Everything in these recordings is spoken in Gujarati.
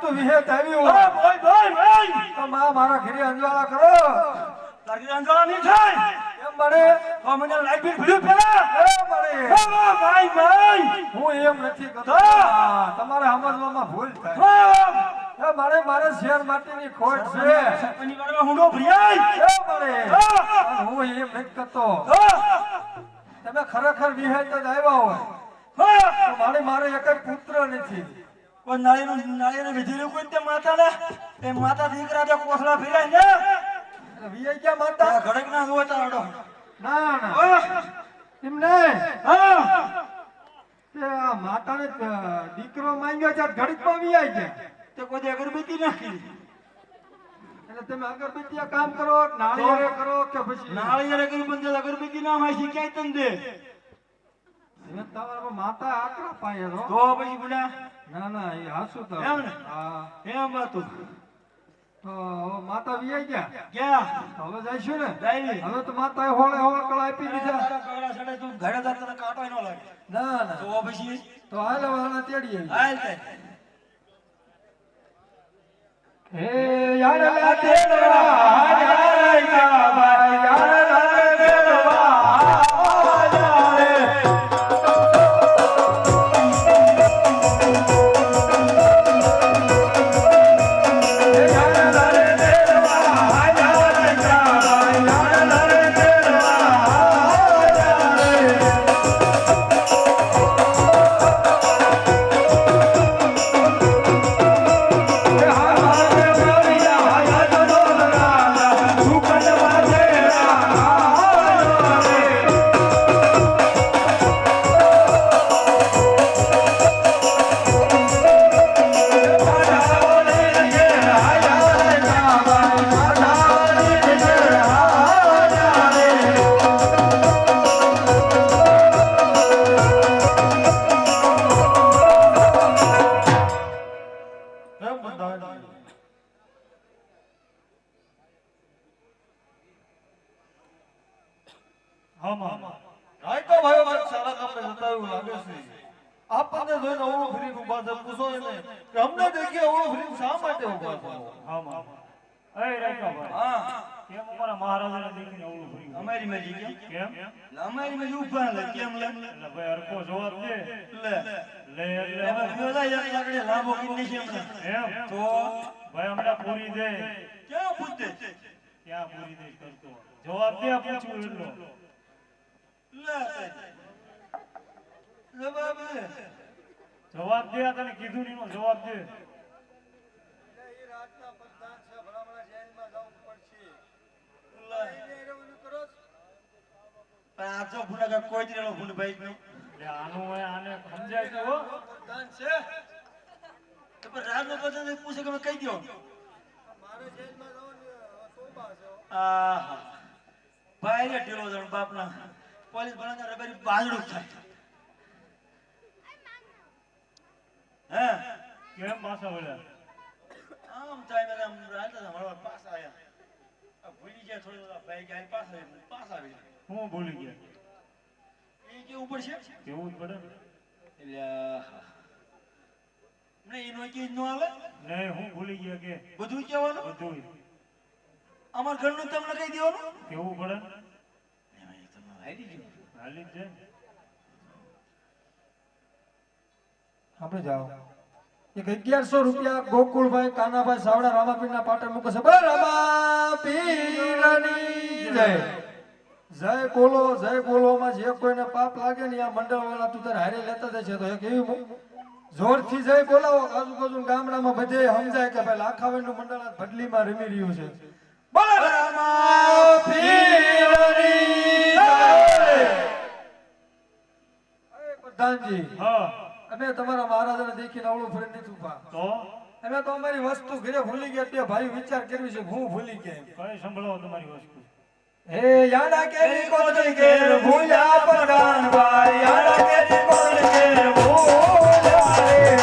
બધું વિહેત આવ્યું અરે ભાઈ ભાઈ ભાઈ! તો માં મારા ઘરે અંજવાળા કરો. તારી અંજવાળા નહીં થાય? એમ મળે તો મને લાઈફ બી ભર્યું પેલા અરે ભાઈ ભાઈ! હું એમ નથી કરતો. તમારે સમજવામાં ભૂલ થાય. એ મારે મારે શેર માટેની ખોટ છે. હું. હા. હું એમ નથી કરતો. તમે ખરેખર વિહેત જ આવ્યા હોય. હા. મારે મારે એક પુત્ર નથી. નાળીનું નાળીને વિધેલું કોઈ તે માતાને એ માતા દીકરા જે કોથળા ફેરાય ને? એટલે ક્યાં માનતા ઘડક ના હોય તારો ના ના. હા? હા? તે આ માતાને દીકરો માંગ્યો છે ઘડીકમાં વિયાઈ ગયા તે કોઈ દી અગરબત્તી નાખી એટલે તમે અગરબત્તી કામ કરો નાળિયેરે કરો કે પછી? નાળિયેર અગરબત્તી અગરબત્તી ના હોય છે ક્યાંય દે. તમે તમારા માતા આકરા પાયે છો તો પછી ગુડા ના ના એ હાસુ તો. એમ ને? હા. એમ હતું તો માતા વિયાઈ ગયા? ક્યાં હવે જઈશું ને? જાય હવે તો માતાએ હોળે હોળ કળા આપી દીધા. પગલા સડે તું ઘરે જા તને કાંટો ન લાગે. ના ના. તો પછી? તો હાલ તેડીએ તે. હે યાર તેડવા ફરીને ઊભા છે પૂછો એને કે અમને દેખી અવળું ફરીને શા માટે ઊભા છો હા કેમ અમારા મહારાજાને દેખીને અવળું ભર્યું? અમારી મરજી કેમ કેમ? અમારી મરજી ઊભા લે કેમ લે એટલે ભાઈ હરખો જવાબ દે. લે લે લે પેલા એક લાકડી લાંબો કરી હમણાં. એમ? તો ભાઈ અમને પૂરી દે. ક્યાં પૂછતે ક્યાં પૂરી દે કરતો? જવાબ દે પૂછું એટલો. લે જવાબ દે જવાબ દે તને કીધું નહીં જવાબ દે. ભૂંડા કોઈ જ રેલો ભૂંડ ભાઈ નહીં. એટલે આનું હોય આને સમજાય તો હો. તો પણ રાજનો પ્રધાન પૂછે કે કહી દો આહા. ભાઈ રે ઢીલો જણ બાપના. પોલીસ ભણાના રબારી બાજડું થાય. હે? કેમ પાછા વળ્યા? આમ ટાઈમે ને આમ રાતા હતા મળવા પાછા આયા. આ ભૂલી ગયા થોડું ભાઈ ગયા પાછા આવ્યા. પાછા આવી હું ભૂલી ગયા? એ કેવું પડશે કેવું જ પડે? એટલે એનો કે નો આવે? નહીં હું ભૂલી ગયા કે. બધું કહેવાનું? બધું અમાર ઘરનું તમને કહી દેવાનું? કેવું પડે? ને. એક ગયું. હાલી જ જાય આપણે જાઓ. એક અગિયારસો રૂપિયા ગોકુળભાઈ કાનાભાઈ સાવડા રામાપીરના પાટણ મૂકે છે. બોલો જય. જય બોલો જય બોલોમાં જે કોઈને પાપ લાગે ને આ મંડળ વાળા તું તારે હારે લેતા છે. તો એક એવી મુ- જોરથી જય બોલાવો. આજુબાજુ ગામડામાં બધે સમજાય કે ભાઈ લાખાવેનું મંડળ આ ભડલીમાં રમી રહ્યું છે. બોલો જય. પ્રધાનજી. હા. અમે તમારા મહારાજાને દેખીને અવળું ફરી નથી ઊભા તો? અમે તો અમારી વસ્તુ ઘરે ભૂલી ગયા તે ભાઈ વિચાર કરવી છે હું ભૂલી ગયા કઈ સંભળાવો તમારી વસ્તુ? હે યાડા કેરી કોની કેર ભૂલ્યા પ્રધાન ભાઈ યાડા કેરી કોની કેર ભૂલ્યા રે.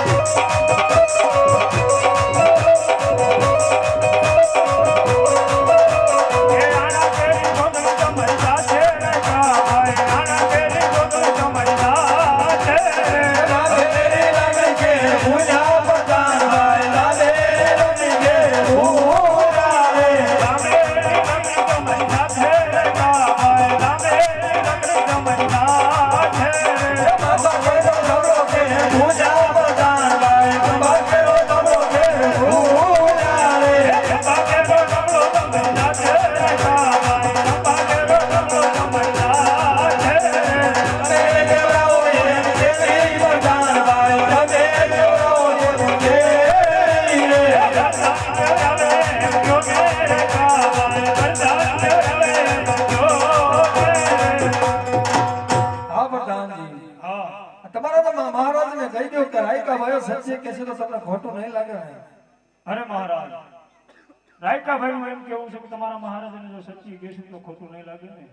રાયકાભાઈ નું એમ કેવું છે કે તમારા મહારાજાને જો સચ્ચી કહેશું તો ખોટું નહીં લાગે ને.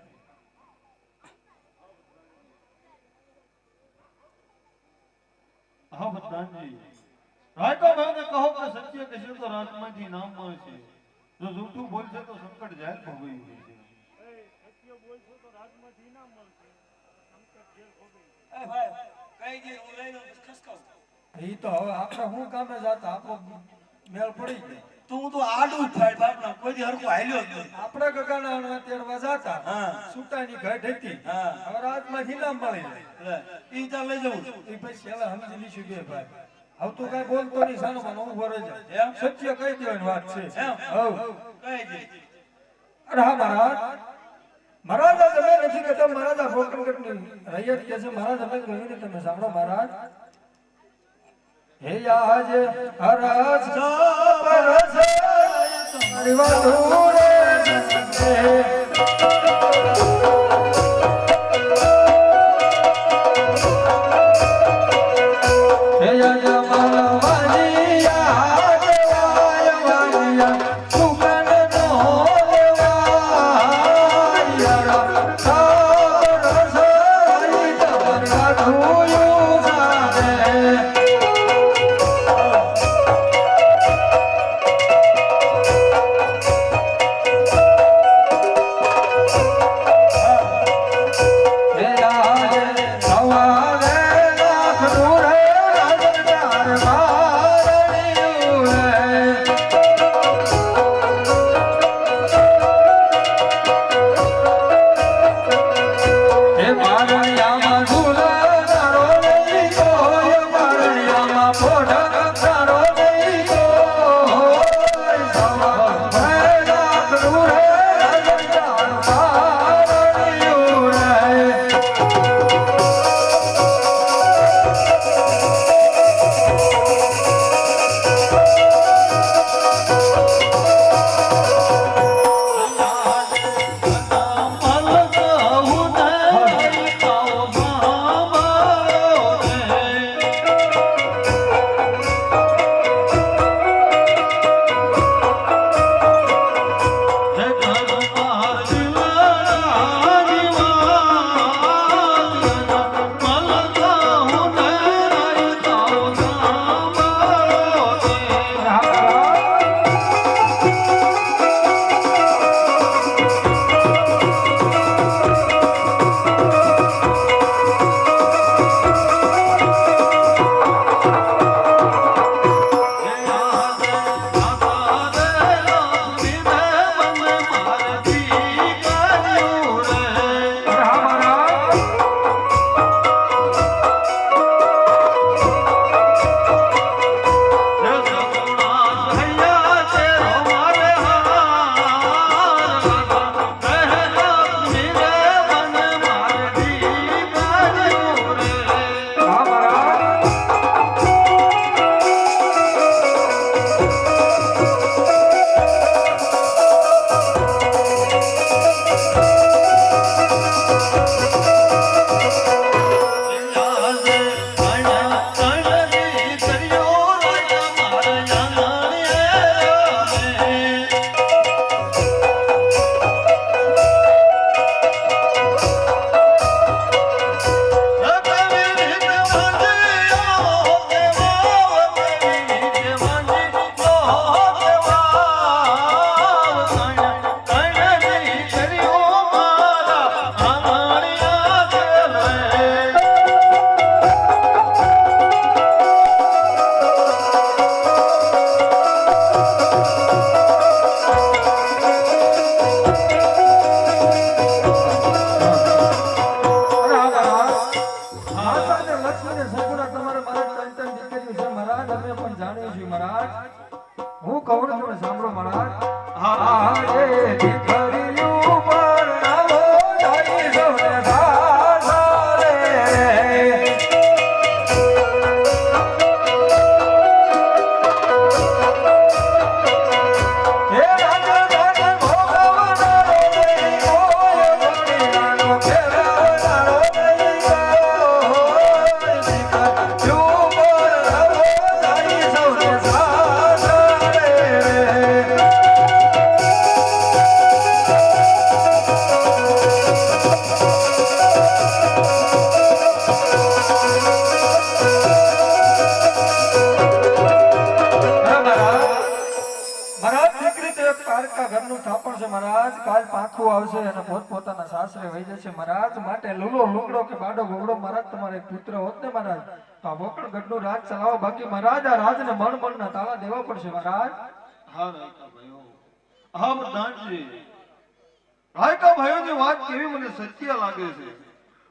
હા પ્રધાનજી રાયકાભાઈને કહો કે સત્ય કહેશે તો રાજમાંથી નામ મળશે જો જૂઠું બોલશે તો સંકટ જાહેર ભોગવી છે. એ ભાઈ કઈ દે હું એ તો હવે આપણે શું કામે જાતા આપણો મેળ પડી તું તો આડું ફાડ બાપના કોઈ દી હરકો હાલ્યો જ નહીં. આપણા ગગાના અણવા તેડવા જાતા હા. સુટાની ઘટ હતી. હા. હવે રાતમાં હિલામ મળી ઈ તાર લઈ જવું. ઈ પછી છેલ્લે સમજી લીશું કે ભાઈ હવે તું કઈ બોલતો નહીં સાનો મને હું ભરે જાય સત્ય કહી દેવાની વાત છે. હવ. કહી દે. અરે હા મહારાજ. મહારાજ તમે નથી કહેતા મહારાજ આ ભોકરગઢની રૈયત કે છે? મહારાજ અમે કહ્યું ને તમે સાંભળો મહારાજ. હે આજ હરસ પાક્કા ઘરનું થાપણ છે મહારાજ. કાલ પાખું આવશે અને પોત પોતાના સાસરે વહી જશે. મહારાજ માટે લુલો લુગડો કે બાડો ગોગડો મહારાજ તમારે પુત્ર હોત ને મહારાજ? તો આ વોકળ ગઢનું રાજ ચલાવો. બાકી મહારાજ આ રાજને મણ મણ ના તાળા દેવા પડશે મહારાજ. હા રાયકા ભાઈઓ. હા પ્રધાનજી. રાયકા ભાઈઓની વાત કેવી મને સત્ય લાગે છે.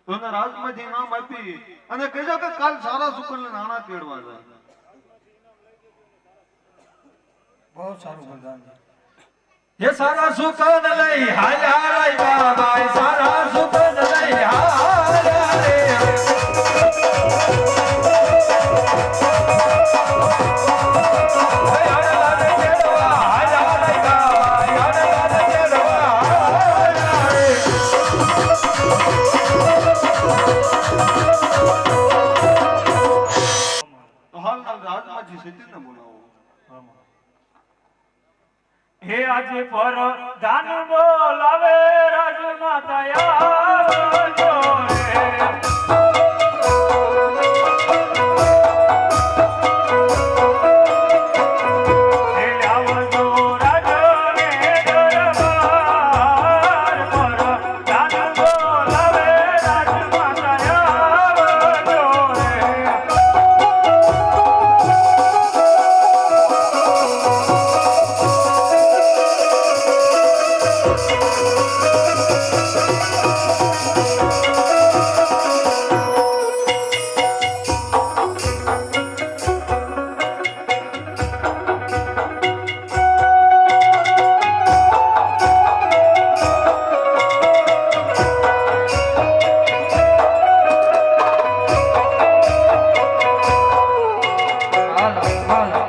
તોને રાજમાંથી નામ આપી અને કહેજો કે કાલ સારા શુકરને નાણા તેડવા જાય. બહુ સારું પ્રધાનજી. એ સારા સુકન લઈ હાલ્યા રે બાબા સારા સુકન લઈ હાલ્યા રે હાલ્યા રે કેડવા, હાલ્યા રે બાબા, હાલ્યા રે કેડવા, હાલ્યા રે. તો હાલ હાલ રાજમાંથી સીધીને બોલાવો હે આજે પર ધાન બોલાવે રાજમાતા આવજો હાલો